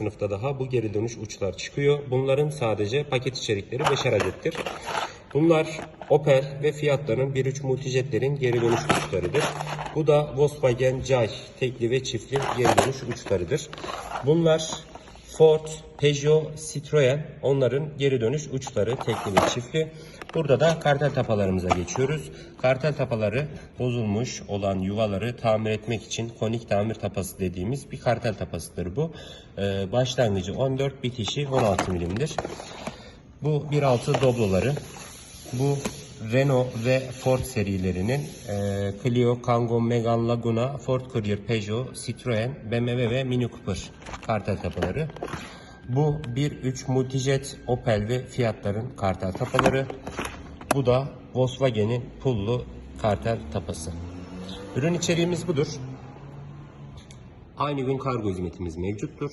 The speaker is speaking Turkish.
sınıfta daha bu geri dönüş uçlar çıkıyor. Bunların sadece paket içerikleri 5'er adettir. Bunlar Opel ve Fiat'ların 1.3 multijetlerin geri dönüş uçlarıdır. Bu da Volkswagen Jay tekli ve çiftli geri dönüş uçlarıdır. Bunlar Ford, Peugeot, Citroen onların geri dönüş uçları tekli ve çiftli. Burada da kartel tapalarımıza geçiyoruz. Kartel tapaları bozulmuş olan yuvaları tamir etmek için konik tamir tapası dediğimiz bir kartel tapasıdır bu. Ee, başlangıcı 14, bitişi 16 milimdir. Bu 1.6 dobloları. Bu Renault ve Ford serilerinin e, Clio, Kangoo, Megane, Laguna, Ford Courier, Peugeot, Citroen, BMW ve Mini Cooper kartel tapaları. Bu 1.3 Multijet, Opel ve Fiat'ların kartel tapaları. Bu da Volkswagen'in pullu kartel tapası. Ürün içeriğimiz budur. Aynı gün kargo hizmetimiz mevcuttur.